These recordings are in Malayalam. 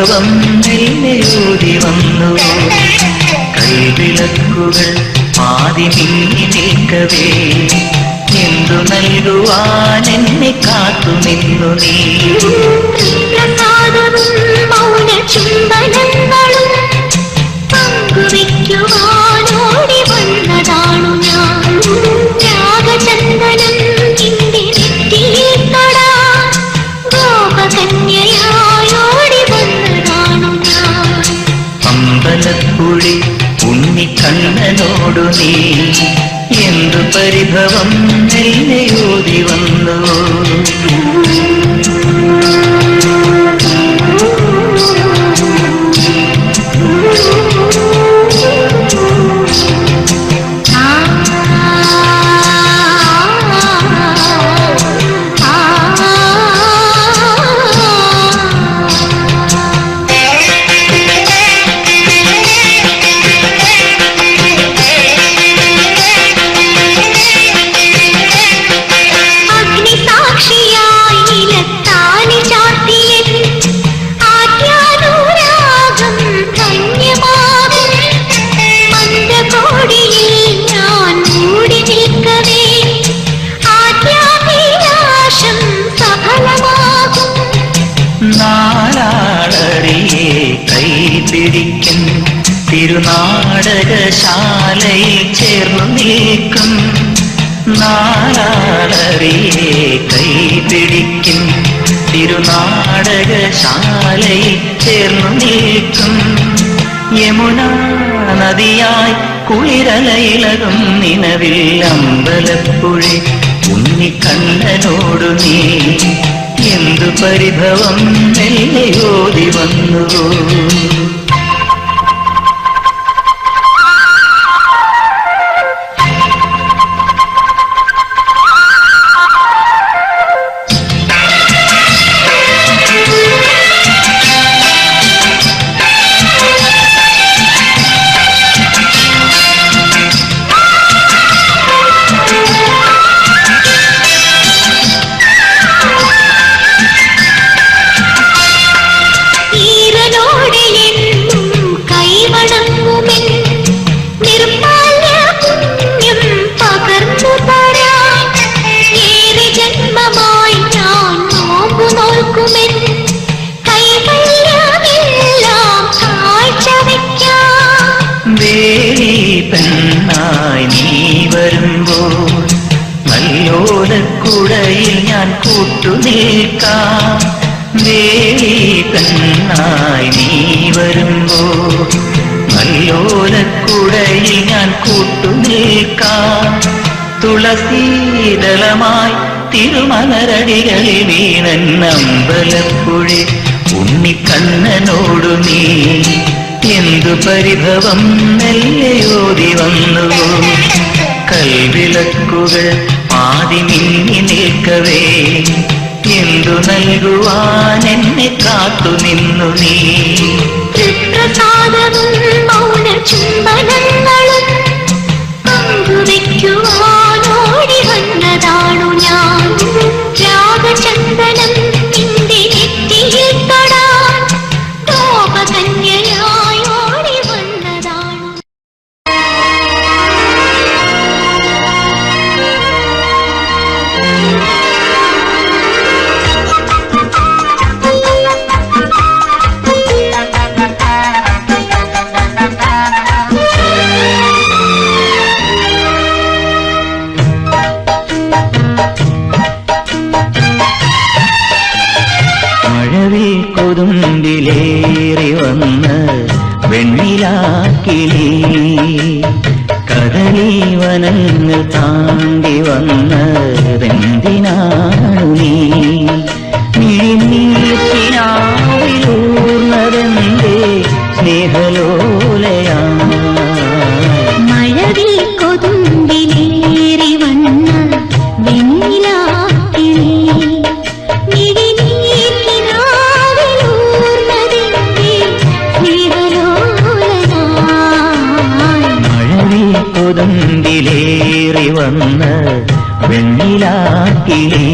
പരിഭവം നെല്ലയൂതി വന്നു. കൈവിളക്കുകൾ പാതി മിന്നി നിൽക്കവേ. എന്തു നൽകുവാൻ എന്നെ കാത്തു നിന്നു നീ? മൗന ചുംബനങ്ങളും ഉണ്ണിക്കണ്ണനോടു നീ. എന്തു പരിഭവം നെല്ലയൂതി വന്നു. കൈപിടിക്കും തിരുനാടകശാലയിൽ ചേർന്നു നിൽക്കും. കൈ കൈപിടിക്കും തിരുനാടകശാലയിൽ ചേർന്നു നീക്കും യമുന നദിയായി കുളിരലയിലകും നിലവിൽ അമ്പലപ്പുഴി. ഉണ്ണിക്കണ്ണനോടു നീ എന്തു പരിഭവം? നെല്ലയോതി വന്നു കൂട്ടുനിൽക്കാം വേലി പെണ്ണായി നീ വരുമ്പോ നല്ലോലക്കുടയിൽ ഞാൻ കൂട്ടുനിൽക്കാം. തുളസീതളമായി തിരുമലരടികളിൽ വീണമ്പലപ്പുഴി ഉണ്ണിക്കണ്ണനോടു നീ എന്തു പരിഭവം നെല്ലയോതി വന്നു കൽവിളക്കുകൾ പാതി മിന്നി നിൽക്കവേ. എന്തു നൽകുവാൻ എന്നെ കാത്തു നിന്നു നീ? തൃപ്രസാദവും മൗന ചുംബനങ്ങളും കടലീവനങ്ങൾ താണ്ടി വന്നതെന്തിനാ വന്ന വെണ്ണിലാക്കിലേ.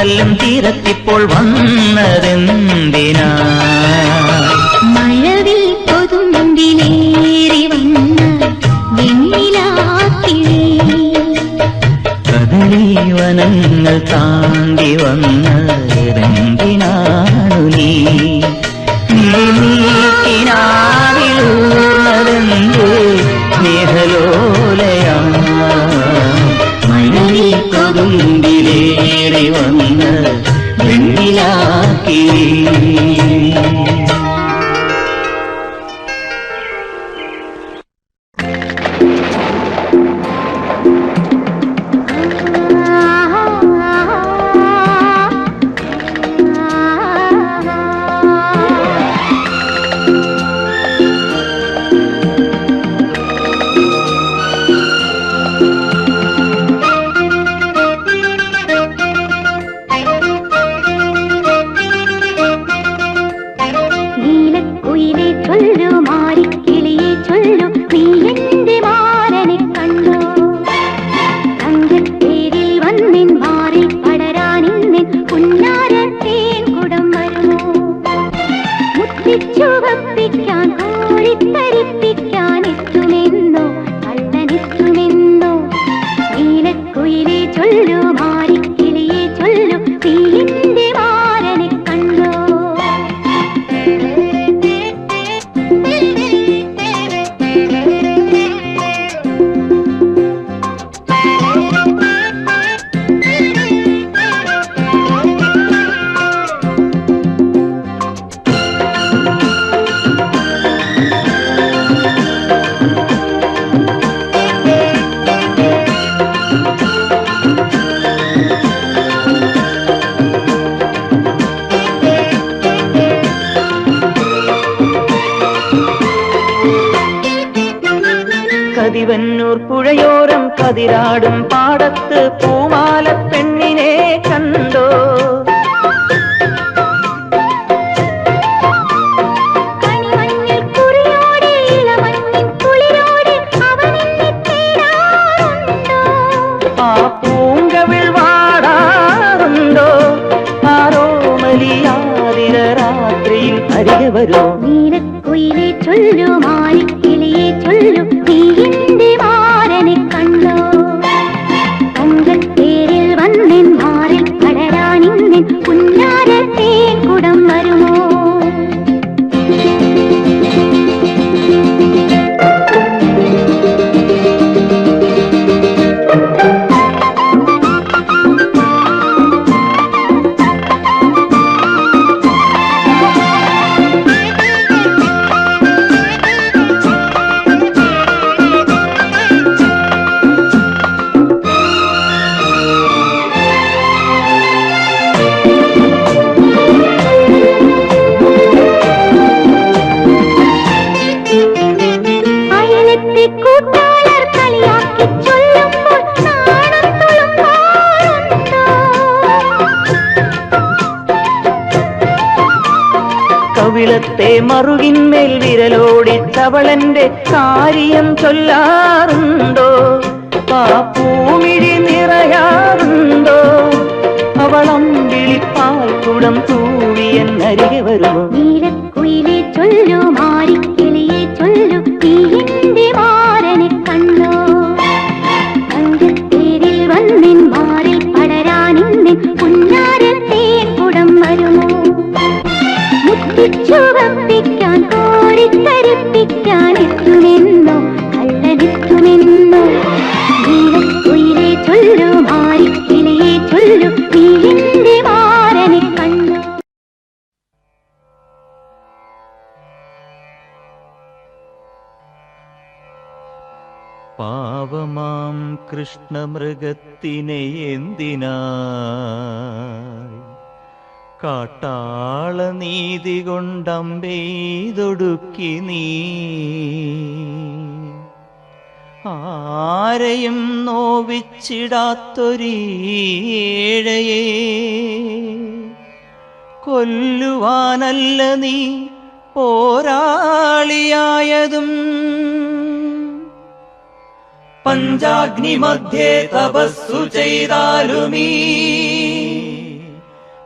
കടലും തീരത്തിപ്പോൾ വന്നതെന്തിനാ? മഴവിൽ കൊതുമുണ്ടിലേറി വന്ന വെണ്ണിലാത്തിലേ കടലീവനങ്ങൾ താണ്ടി വന്നതെന്തിനാ വന്ന് വെണ്ണിലാക്കി சொல்லு மாறி கிளியே சொல்லு நீ என்ன நடத்து போ കവിളത്തെ മറുകിന്മേൽ വിരലോടിച്ചവളന്റെ കാര്യം ചൊല്ലാറുണ്ടോ? ആ പൂമിഴി നിറയാറുണ്ടോ? അവളം വിളിപ്പാൽ കുടം തൂവിയെന്നരികെ വരുമോ? ചൊല്ലു ചൊല്ലു നീ പാവമാം കൃഷ്ണമൃഗത്തിനെ എന്തിനാ കാട്ടാള നീതി കൊണ്ടമ്പെയ്തൊടുക്കി നീ. ആരെയും നോവിച്ചിടാത്തൊരീഴയെ കൊല്ലുവാനല്ല നീ പോരാളിയായതും. പഞ്ചാഗ്നി മധ്യേ തപസ്സു ചെയ്താലുമീ.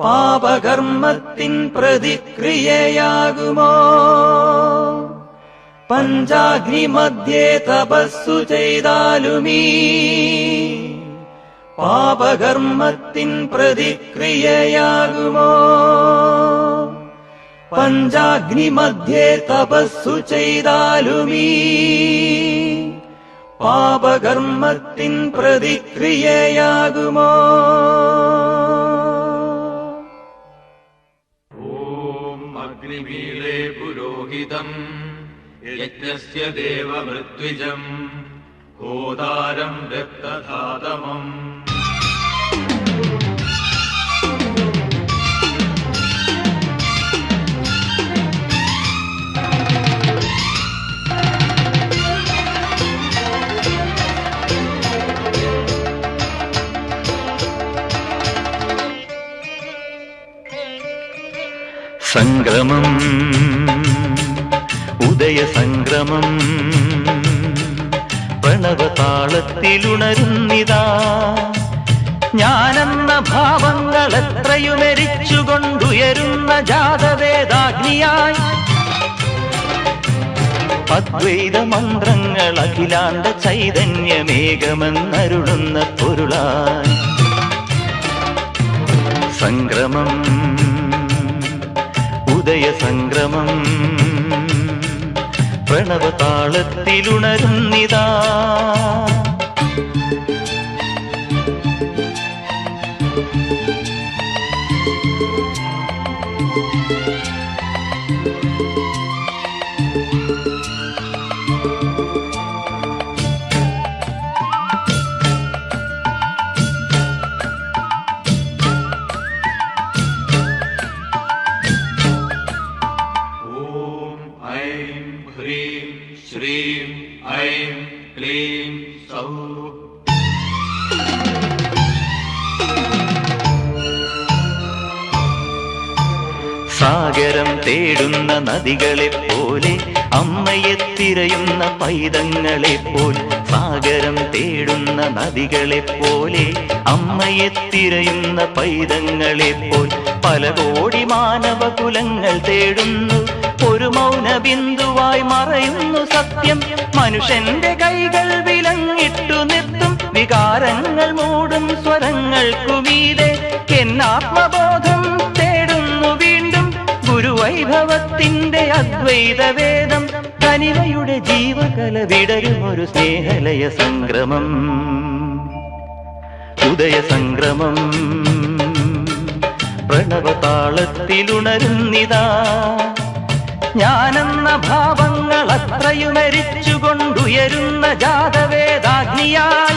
പാപകർമ്മത്തിൻ പ്രതിക്രിയയാകുമോ? പഞ്ചാഗ്നി മധ്യേ തപസ്സു ചെയ്താലുമീ. പാപകർമ്മത്തിൻ പ്രതിക്രിയയാകുമോ? പഞ്ചാഗ്നി മധ്യേ തപസ്സു ചെയ്താലുമീ. പാപകർമ്മത്തിൻ പ്രതിക്രിയയാകുമോ? ഹിതम् यज्ञस्य देवमृत्विजम् गोदारम् रक्तधातमम् सङ्क्रमम् ഉദയ സംഗ്രമം പ്രണവതാളത്തിലുണരുന്നിതാ. ഞാനെന്ന ഭാവങ്ങൾ എത്രയുമരിച്ചുകൊണ്ടുയരുന്ന ജാതവേദാഗ്നിയായി. അദ്വൈത മന്ത്രങ്ങൾ അഖിലാണ്ട ചൈതന്യമേകമെന്നരുളുന്ന പൊരുളായി. ഉദയ സംക്രമം പ്രണവതാളത്തിലുണരുന്നിതാ ह्रीं श्रीं ऐं क्लीं सौ। സാഗരം തേടുന്ന നദികളെ പോലെ അമ്മയെ തിരയുന്ന പൈതങ്ങളെ പോൽ സാഗരം തേടുന്ന നദികളെ പോലെ അമ്മയെ തിരയുന്ന പൈതങ്ങളെ പോൽ പല കോടി മാനവകുലങ്ങൾ തേടുന്നു ഒരു മൗന ബിന്ദുവായി മറയുന്നു സത്യം. മനുഷ്യന്റെ കൈകൾ വിലങ്ങിട്ടു നിർത്തും. വികാരങ്ങൾ മൂടും സ്വരങ്ങൾക്കുമീതെ എന്നാത്മബോധം തേടുന്നു വീണ്ടും. ഗുരുവൈഭവത്തിന്റെ അദ്വൈത വേദം കനിവയുടെ ജീവകല വിടരുമൊരു സ്നേഹലയ സംക്രമം. ഉദയ സംക്രമം. പ്രണവതാളത്തിലുണരുന്നിതാ. ഞാനെന്ന ഭാവങ്ങൾ അത്രയുമരിച്ചുകൊണ്ടുയരുന്ന ജാതവേദാഗ്നിയാൽ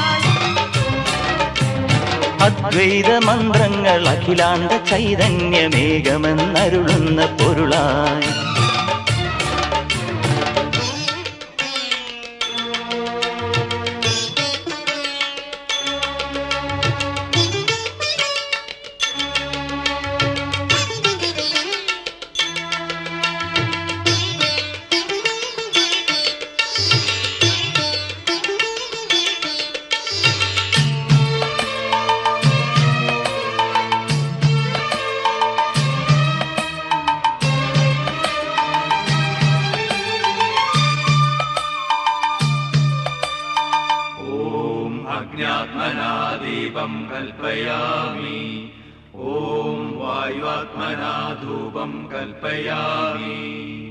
അദ്വൈത മന്ത്രങ്ങൾ അഖിലാണ്ട ചൈതന്യമേകമെന്നരുളുന്ന പൊരുളായി. त्मना दीपम् कल्पयामि। ॐ वायुवात्मना धूपम् कल्पयामि।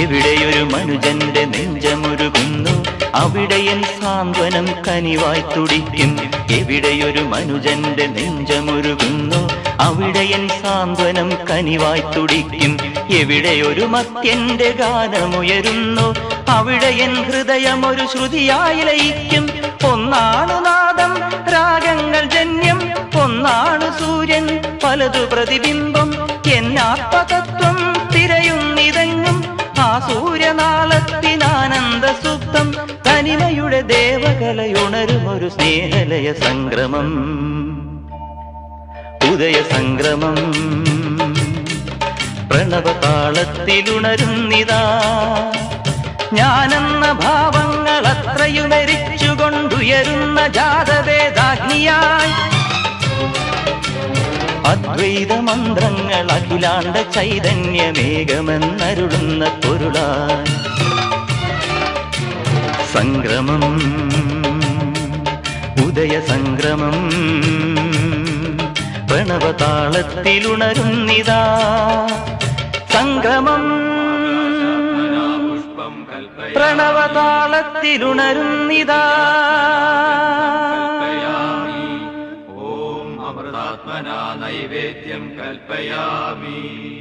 എവിടെയൊരു മനുജന്റെ നെഞ്ചമുരുകുന്നു. അവിടെയൻ സാന്ത്വനം കനിവായി തുടിക്കും. എവിടെയൊരു മനുജന്റെ നെഞ്ചമുരുകുന്നു. അവിടെയൻ സാന്ത്വനം കനിവായി തുടിക്കും. എവിടെയൊരു മത്യന്റെ ഗാനമുയരുന്നു. അവിടെയൻ ഒരു ശ്രുതിയായി ലയിക്കും. ഒന്നാണു നാദം രാഗങ്ങൾ ജന്യം. ഒന്നാണു സൂര്യൻ പലതു പ്രതിബിംബം. എന്നാത്മതത്വം സൂര്യനാളത്തിനാനന്ദ സുപ്തം തനിമയുടെ ദേവകലയുണരും ഒരു സ്നേഹലയ സംക്രമം. ഉദയ സംക്രമം പ്രണവതാളത്തിലുണരുന്നിതാ. ഞാനെന്ന ഭാവങ്ങൾ അത്രയുമരിച്ചുകൊണ്ടുയരുന്ന ജാതവേദാഗ്നിയായി അദ്വൈത മന്ത്രങ്ങൾ അഖിലാണ്ട ചൈതന്യമേകമെന്നരുളുന്ന പൊരുളാ സംക്രമം ഉദയസംക്രമം പ്രണവതാളത്തിലുണരുന്നിതാ. സംഗ്രമം പ്രണവതാളത്തിലുണരുന്നിതാ. नैवेद्यम् कल्पयामि।